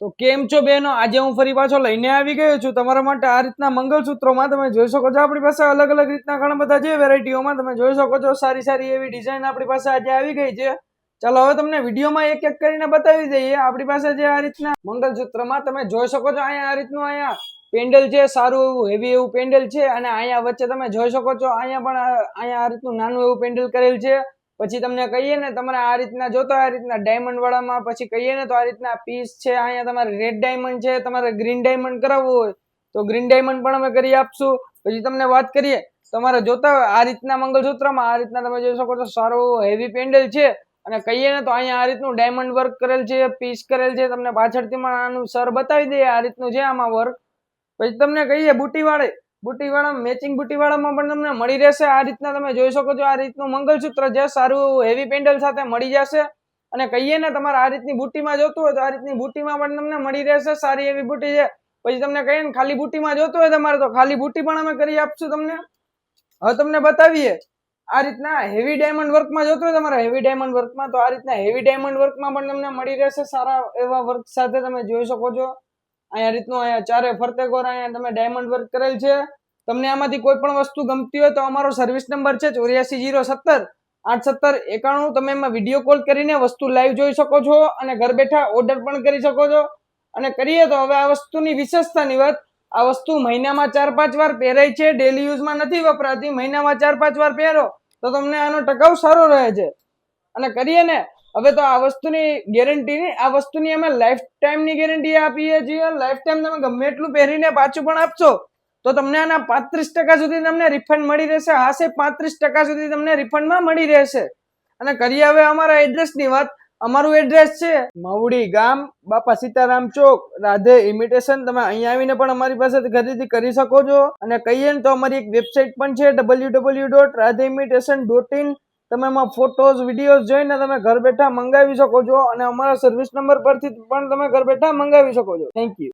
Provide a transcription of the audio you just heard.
તો કેમ છો બેનો આજે હું ફરી પાછો લઈને આવી ગયો છું. તમારા માટે આ રીતના મંગલસૂત્રોમાં તમે જોઈ શકો છો. આપણી પાસે અલગ અલગ રીતના ઘણા બધા છે વેરાયટીઓમાં તમે જોઈ શકો છો. સારી સારી એવી ડિઝાઇન આપણી પાસે આજે આવી ગઈ છે. ચાલો, હવે તમને વિડીયોમાં એક એક કરીને બતાવી દઈએ. આપણી પાસે જે આ રીતના મંગલસૂત્રમાં તમે જોઈ શકો છો. અહીંયા આ રીતનું અહીંયા પેન્ડલ છે, સારું એવું હેવી એવું પેન્ડલ છે અને અહીંયા વચ્ચે તમે જોઈ શકો છો. અહીંયા પણ અહીંયા આ રીતનું નાનું એવું પેન્ડલ કરેલ છે. પછી તમને કહીએ ને, તમારે આ રીતના જોતો આ રીતના ડાયમંડ વાળામાં, પછી કહીએ ને તો આ રીતના પીસ છે, અહીંયા તમારે રેડ ડાયમંડ છે, તમારે ગ્રીન ડાયમંડ કરાવવું હોય, તો ગ્રીન ડાયમંડ પણ અમે કરી આપશું. પછી તમને વાત કરીએ, તમારે જોતા આ રીતના મંગલસૂત્રમાં આ રીતના તમે જોઈ શકો છો, સારું હેવી પેન્ડલ છે. અને કહીએ ને તો અહીંયા આ રીતનું ડાયમંડ વર્ક કરેલ છે પીસ કરેલ છે, તમને પાછળથી પણ આનું સર બતાવી દઈએ આ રીતનું છે આમાં વર્ક પછી તમને કહીએ, બુટી વાળે બુટી વાળા મેચિંગ બુટીવાળામાં પણ તમને મળી રહેશે. આ રીતના તમે જોઈ શકો છો, આ રીતનું મંગલસૂત્ર જે સારું હેવી પેન્ડલ સાથે મળી જશે. અને કહીએ ને, તમારે આ રીતની બુટીમાં જોતું હોય તો આ રીતની બુટીમાં પણ તમને મળી રહેશે. સારી એવી બુટી છે. પછી તમને કહીએ ને, ખાલી બુટીમાં જોતું હોય તમારે તો ખાલી બુટી પણ અમે કરી આપશું તમને. હવે તમને બતાવીએ, આ રીતના હેવી ડાયમંડ વર્કમાં જોતું હોય તમારે હેવી ડાયમંડ વર્કમાં તો આ રીતના હેવી ડાયમંડ વર્કમાં પણ તમને મળી રહેશે. સારા એવા વર્ક સાથે તમે જોઈ શકો છો. અહીંયા રીતનું અહીંયા ચારે ફરતે કોર અહીંયા તમે ડાયમંડ વર્ક કરેલ છે. તમને આમાંથી કોઈ પણ વસ્તુ ગમતી હોય તો અમારો સર્વિસ નંબર છે ચોર્યાસી જીરો સત્તર આઠ સત્તર એકાણું. તમે એમાં વીડિયો કોલ કરીને વસ્તુ લાઈવ જોઈ શકો છો અને ઘર બેઠા ઓર્ડર પણ કરી શકો છો. અને કરીએ તો હવે આ વસ્તુની વિશેષતાની વાત. આ વસ્તુ મહિનામાં ચાર પાંચ વાર પહેરાય છે. ડેલી યુઝમાં નથી વપરાતી. મહિનામાં ચાર પાંચ વાર પહેરો તો તમને આનો ટકાઉ સારો રહે છે. અને કરીએ ને હવે તો આ વસ્તુની ગેરંટી નહીં, આ વસ્તુની અમે લાઈફ ટાઈમની ગેરંટી આપીએ છીએ. લાઈફ ટાઈમ તમે ગમે એટલું પહેરીને પાછું પણ આપશો, તો તમને આના પાંત્રીસ ટકા સુધી તમને રિફંડ મળી રહેશે. હાશે પાંત્રીસ ટકા સુધી તમને રિફંડમાં મળી રહેશે. અને કરીએ હવે અમારા એડ્રેસની વાત. અમારું એડ્રેસ છે મવડી ગામ, બાપા સીતારામ ચોક. રાધે ઇમિટેશન તમે અહીંયા આવીને પણ અમારી પાસેથી ખરીદી કરી શકો છો. અને કહીએ ને તો અમારી એક વેબસાઇટ પણ છે W W dot Radhe imitation dot in તમે એમાં ફોટોઝ વિડીયોઝ જોઈને તમે ઘર બેઠા મંગાવી શકો છો અને અમારા સર્વિસ નંબર પરથી પણ તમે ઘર બેઠા મંગાવી શકો છો. Thank you